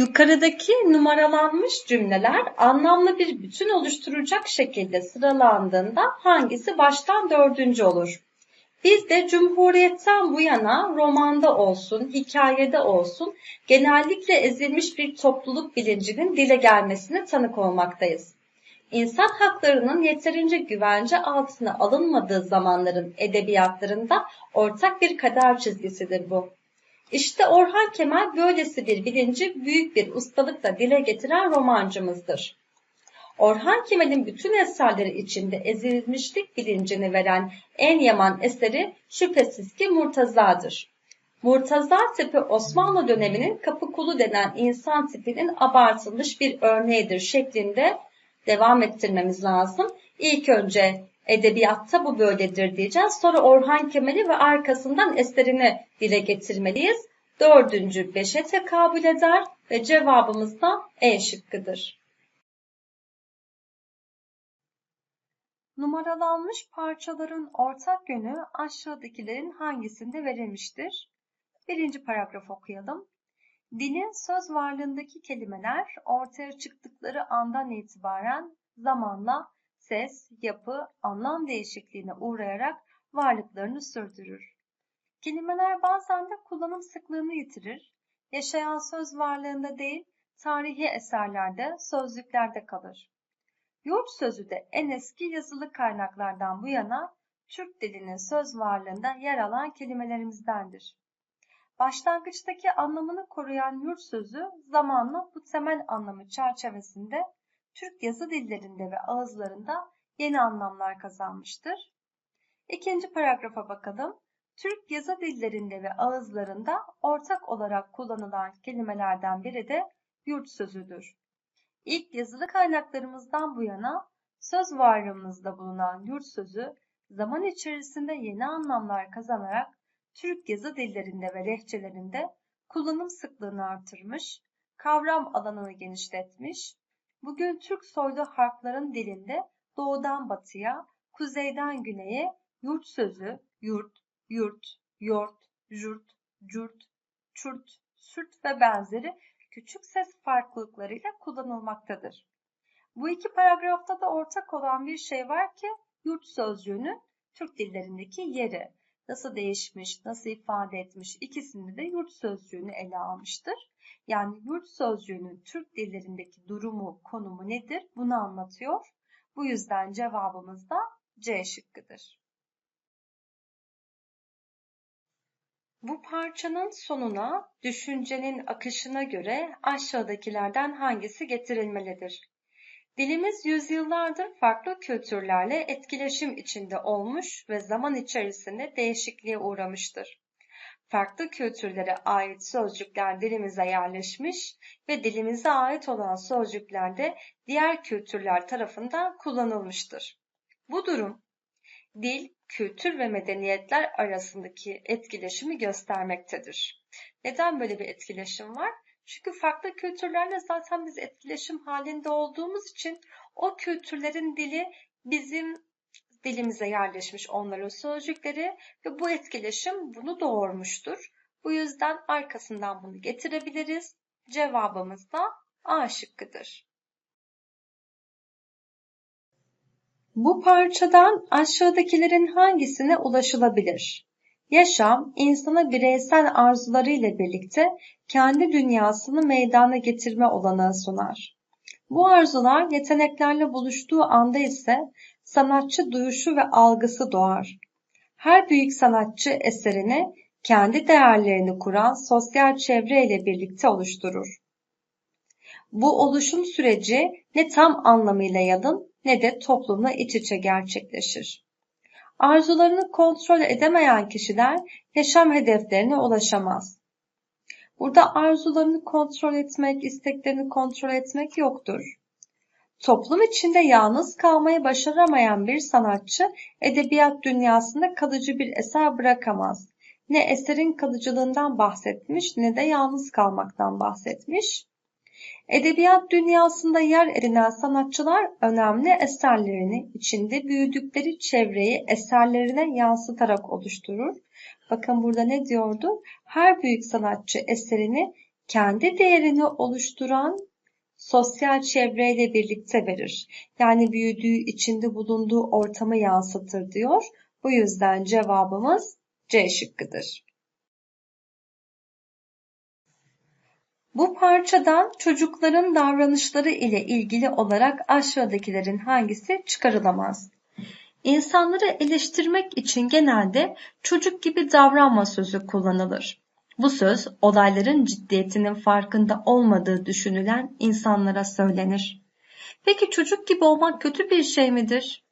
Yukarıdaki numaralanmış cümleler anlamlı bir bütün oluşturacak şekilde sıralandığında hangisi baştan dördüncü olur? Biz de Cumhuriyet'ten bu yana romanda olsun, hikayede olsun genellikle ezilmiş bir topluluk bilincinin dile gelmesine tanık olmaktayız. İnsan haklarının yeterince güvence altına alınmadığı zamanların edebiyatlarında ortak bir kader çizgisidir bu. İşte Orhan Kemal böylesi bir bilinci büyük bir ustalıkla dile getiren romancımızdır. Orhan Kemal'in bütün eserleri içinde ezilmişlik bilincini veren en yaman eseri şüphesiz ki Murtaza'dır. Murtaza tipi Osmanlı döneminin kapı kulu denen insan tipinin abartılmış bir örneğidir şeklinde devam ettirmemiz lazım. İlk önce edebiyatta bu böyledir diyeceğiz. Sonra Orhan Kemal'i ve arkasından eserini dile getirmeliyiz. Dördüncü beşe tekabül eder ve cevabımız da E şıkkıdır. Numaralanmış parçaların ortak yönü aşağıdakilerin hangisinde verilmiştir? Birinci paragraf okuyalım. Dilin söz varlığındaki kelimeler ortaya çıktıkları andan itibaren zamanla ses, yapı, anlam değişikliğine uğrayarak varlıklarını sürdürür. Kelimeler bazen de kullanım sıklığını yitirir, yaşayan söz varlığında değil, tarihi eserlerde, sözlüklerde kalır. Yurt sözü de en eski yazılı kaynaklardan bu yana Türk dilinin söz varlığında yer alan kelimelerimizdendir. Başlangıçtaki anlamını koruyan yurt sözü zamanla bu temel anlamı çerçevesinde Türk yazı dillerinde ve ağızlarında yeni anlamlar kazanmıştır. İkinci paragrafa bakalım. Türk yazı dillerinde ve ağızlarında ortak olarak kullanılan kelimelerden biri de yurt sözüdür. İlk yazılı kaynaklarımızdan bu yana söz varlığımızda bulunan yurt sözü zaman içerisinde yeni anlamlar kazanarak Türk yazı dillerinde ve lehçelerinde kullanım sıklığını artırmış, kavram alanını genişletmiş, bugün Türk soylu harfların dilinde doğudan batıya, kuzeyden güneye yurt sözü, yurt, yurt, yort, jurt, curt, çurt, sürt ve benzeri küçük ses farklılıklarıyla kullanılmaktadır. Bu iki paragrafta da ortak olan bir şey var ki yurt sözcüğünün Türk dillerindeki yeri nasıl değişmiş, nasıl ifade etmiş ikisinde de yurt sözcüğünü ele almıştır. Yani yurt sözcüğünün Türk dillerindeki durumu, konumu nedir bunu anlatıyor. Bu yüzden cevabımız da C şıkkıdır. Bu parçanın sonuna düşüncenin akışına göre aşağıdakilerden hangisi getirilmelidir? Dilimiz yüzyıllardır farklı kültürlerle etkileşim içinde olmuş ve zaman içerisinde değişikliğe uğramıştır. Farklı kültürlere ait sözcükler dilimize yerleşmiş ve dilimize ait olan sözcükler de diğer kültürler tarafından kullanılmıştır. Bu durum dil, kültür ve medeniyetler arasındaki etkileşimi göstermektedir. Neden böyle bir etkileşim var? Çünkü farklı kültürlerle zaten biz etkileşim halinde olduğumuz için o kültürlerin dili bizim dilimize yerleşmiş onların sözcükleri ve bu etkileşim bunu doğurmuştur. Bu yüzden arkasından bunu getirebiliriz. Cevabımız da A şıkkıdır. Bu parçadan aşağıdakilerin hangisine ulaşılabilir? Yaşam, insana bireysel arzularıyla birlikte kendi dünyasını meydana getirme olanağı sunar. Bu arzular yeteneklerle buluştuğu anda ise sanatçı duyuşu ve algısı doğar. Her büyük sanatçı eserini kendi değerlerini kuran sosyal çevre ile birlikte oluşturur. Bu oluşum süreci ne tam anlamıyla yalın ne de toplumla iç içe gerçekleşir. Arzularını kontrol edemeyen kişiler yaşam hedeflerine ulaşamaz. Burada arzularını kontrol etmek, isteklerini kontrol etmek yoktur. Toplum içinde yalnız kalmayı başaramayan bir sanatçı edebiyat dünyasında kalıcı bir eser bırakamaz. Ne eserin kalıcılığından bahsetmiş ne de yalnız kalmaktan bahsetmiş. Edebiyat dünyasında yer edinen sanatçılar önemli eserlerini içinde büyüdükleri çevreyi eserlerine yansıtarak oluşturur. Bakın burada ne diyordu? Her büyük sanatçı eserini kendi değerini oluşturan sosyal çevreyle birlikte verir. Yani büyüdüğü, içinde bulunduğu ortamı yansıtır diyor. Bu yüzden cevabımız C şıkkıdır. Bu parçadan çocukların davranışları ile ilgili olarak aşağıdakilerin hangisi çıkarılamaz? İnsanları eleştirmek için genelde çocuk gibi davranma sözü kullanılır. Bu söz olayların ciddiyetinin farkında olmadığı düşünülen insanlara söylenir. Peki çocuk gibi olmak kötü bir şey midir?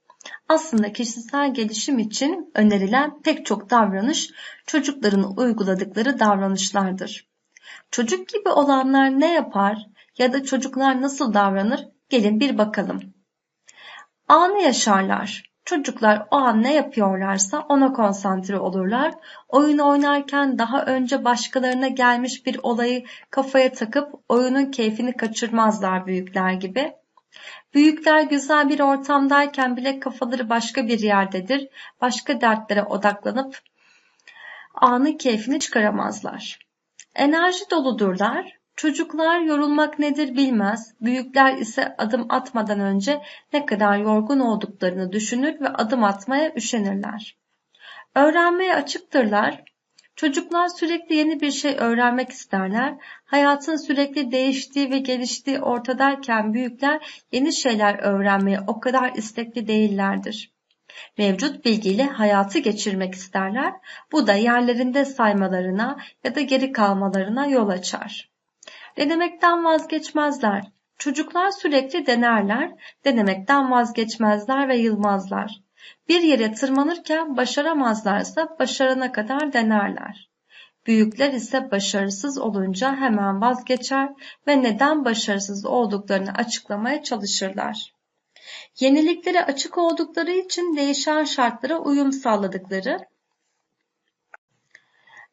Aslında kişisel gelişim için önerilen pek çok davranış çocukların uyguladıkları davranışlardır. Çocuk gibi olanlar ne yapar ya da çocuklar nasıl davranır? Gelin bir bakalım. Anı yaşarlar. Çocuklar o an ne yapıyorlarsa ona konsantre olurlar. Oyun oynarken daha önce başkalarına gelmiş bir olayı kafaya takıp oyunun keyfini kaçırmazlar büyükler gibi. Büyükler güzel bir ortamdayken bile kafaları başka bir yerdedir. Başka dertlere odaklanıp anın keyfini çıkaramazlar. Enerji doludurlar. Çocuklar yorulmak nedir bilmez. Büyükler ise adım atmadan önce ne kadar yorgun olduklarını düşünür ve adım atmaya üşenirler. Öğrenmeye açıktırlar. Çocuklar sürekli yeni bir şey öğrenmek isterler. Hayatın sürekli değiştiği ve geliştiği ortadayken büyükler yeni şeyler öğrenmeye o kadar istekli değillerdir. Mevcut bilgiyle hayatı geçirmek isterler. Bu da yerlerinde saymalarına ya da geri kalmalarına yol açar. Denemekten vazgeçmezler. Çocuklar sürekli denerler, denemekten vazgeçmezler ve yılmazlar. Bir yere tırmanırken başaramazlarsa başarana kadar denerler. Büyükler ise başarısız olunca hemen vazgeçer ve neden başarısız olduklarını açıklamaya çalışırlar. Yeniliklere açık oldukları için değişen şartlara uyum sağladıkları.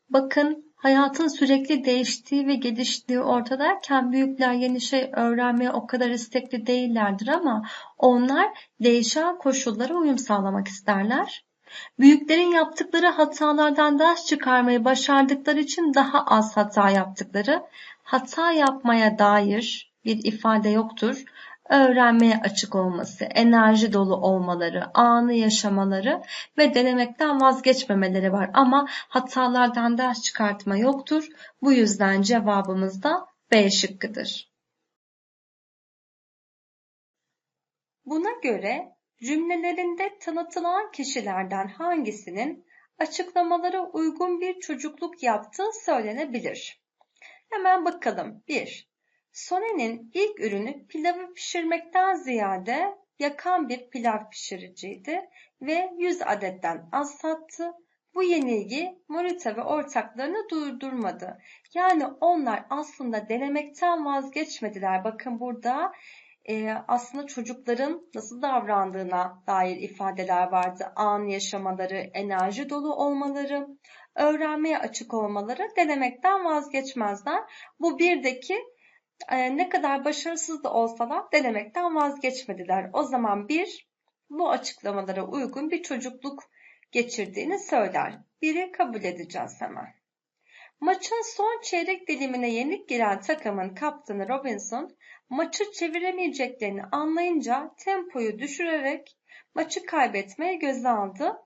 Bakın hayatın sürekli değiştiği ve geliştiği ortadayken büyükler yeni şey öğrenmeye o kadar istekli değillerdir ama onlar değişen koşullara uyum sağlamak isterler. Büyüklerin yaptıkları hatalardan ders çıkarmayı başardıkları için daha az hata yaptıkları, hata yapmaya dair bir ifade yoktur öğrenmeye açık olması, enerji dolu olmaları, anı yaşamaları ve denemekten vazgeçmemeleri var. Ama hatalardan ders çıkartma yoktur. Bu yüzden cevabımız da B şıkkıdır. Buna göre cümlelerinde tanıtılan kişilerden hangisinin açıklamalara uygun bir çocukluk yaptığı söylenebilir. Hemen bakalım. 1. Sone'nin ilk ürünü pilavı pişirmekten ziyade yakan bir pilav pişiriciydi ve 100 adetten az sattı. Bu yenilgi Morita ve ortaklarını durdurmadı. Yani onlar aslında denemekten vazgeçmediler. Bakın burada e, aslında çocukların nasıl davrandığına dair ifadeler vardı. An yaşamaları, enerji dolu olmaları, öğrenmeye açık olmaları denemekten vazgeçmezler. Bu birdeki ne kadar başarısız da olsalar denemekten vazgeçmediler. O zaman bir, bu açıklamalara uygun bir çocukluk geçirdiğini söyler. Biri kabul edeceğiz hemen. Maçın son çeyrek dilimine yenik giren takımın kaptanı Robinson, maçı çeviremeyeceklerini anlayınca tempoyu düşürerek maçı kaybetmeye göze aldı.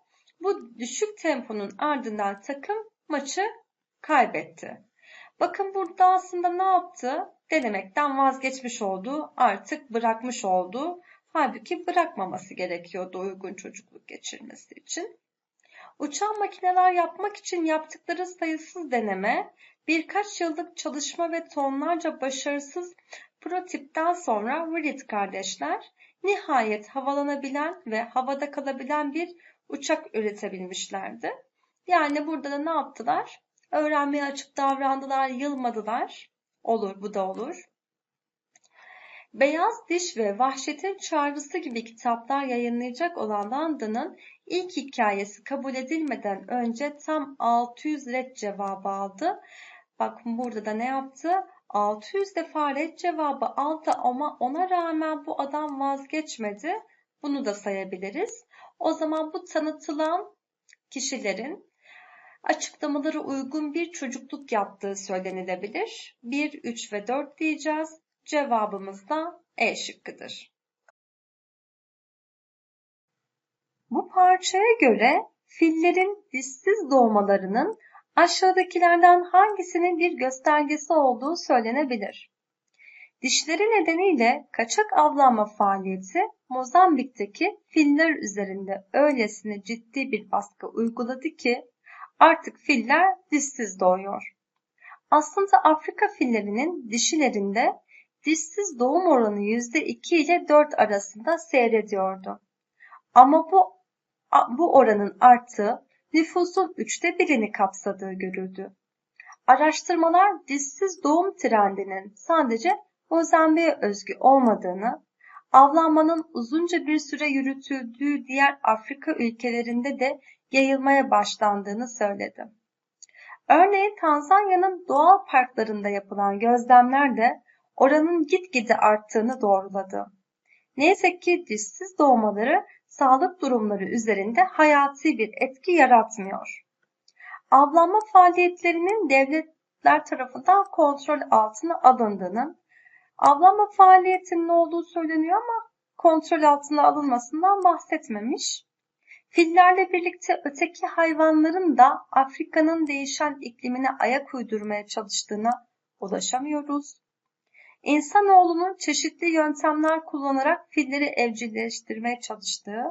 Bu düşük temponun ardından takım maçı kaybetti. Bakın burada aslında ne yaptı? Denemekten vazgeçmiş oldu, artık bırakmış oldu. Halbuki bırakmaması gerekiyordu uygun çocukluk geçirmesi için. Uçan makineler yapmak için yaptıkları sayısız deneme, birkaç yıllık çalışma ve tonlarca başarısız prototipten sonra Wright kardeşler nihayet havalanabilen ve havada kalabilen bir uçak üretebilmişlerdi. Yani burada da ne yaptılar? Öğrenmeye açık davrandılar, yılmadılar. Olur, bu da olur. Beyaz Diş ve Vahşetin Çağrısı gibi kitaplar yayınlayacak olan London'ın ilk hikayesi kabul edilmeden önce tam 600 red cevabı aldı. Bakın burada da ne yaptı? 600 defa red cevabı aldı ama ona rağmen bu adam vazgeçmedi. Bunu da sayabiliriz. O zaman bu tanıtılan kişilerin açıklamaları uygun bir çocukluk yaptığı söylenilebilir. 1, 3 ve 4 diyeceğiz. Cevabımız da E şıkkıdır. Bu parçaya göre fillerin dişsiz doğmalarının aşağıdakilerden hangisinin bir göstergesi olduğu söylenebilir. Dişleri nedeniyle kaçak avlanma faaliyeti Mozambik'teki filler üzerinde öylesine ciddi bir baskı uyguladı ki artık filler dişsiz doğuyor. Aslında Afrika fillerinin dişilerinde dişsiz doğum oranı %2 ile 4 arasında seyrediyordu. Ama bu, bu oranın arttığı nüfusun üçte birini kapsadığı görüldü. Araştırmalar dişsiz doğum trendinin sadece Mozambik'e özgü olmadığını, avlanmanın uzunca bir süre yürütüldüğü diğer Afrika ülkelerinde de yayılmaya başlandığını söyledi. Örneğin Tanzanya'nın doğal parklarında yapılan gözlemler de oranın gitgide arttığını doğruladı. Neyse ki dişsiz doğmaları sağlık durumları üzerinde hayati bir etki yaratmıyor. Avlanma faaliyetlerinin devletler tarafından kontrol altına alındığının, avlanma faaliyetinin olduğu söyleniyor ama kontrol altına alınmasından bahsetmemiş. Fillerle birlikte öteki hayvanların da Afrika'nın değişen iklimine ayak uydurmaya çalıştığına ulaşamıyoruz. İnsanoğlunun çeşitli yöntemler kullanarak filleri evcilleştirmeye çalıştığı,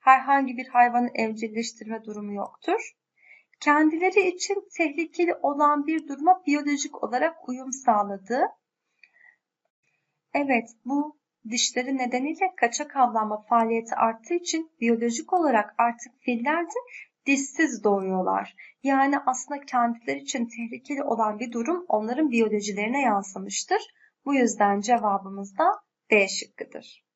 herhangi bir hayvanı evcilleştirme durumu yoktur. Kendileri için tehlikeli olan bir duruma biyolojik olarak uyum sağladığı, evet bu dişleri nedeniyle kaçak avlanma faaliyeti arttığı için biyolojik olarak artık filler de dişsiz doğuyorlar. Yani aslında kendileri için tehlikeli olan bir durum onların biyolojilerine yansımıştır. Bu yüzden cevabımız da B şıkkıdır.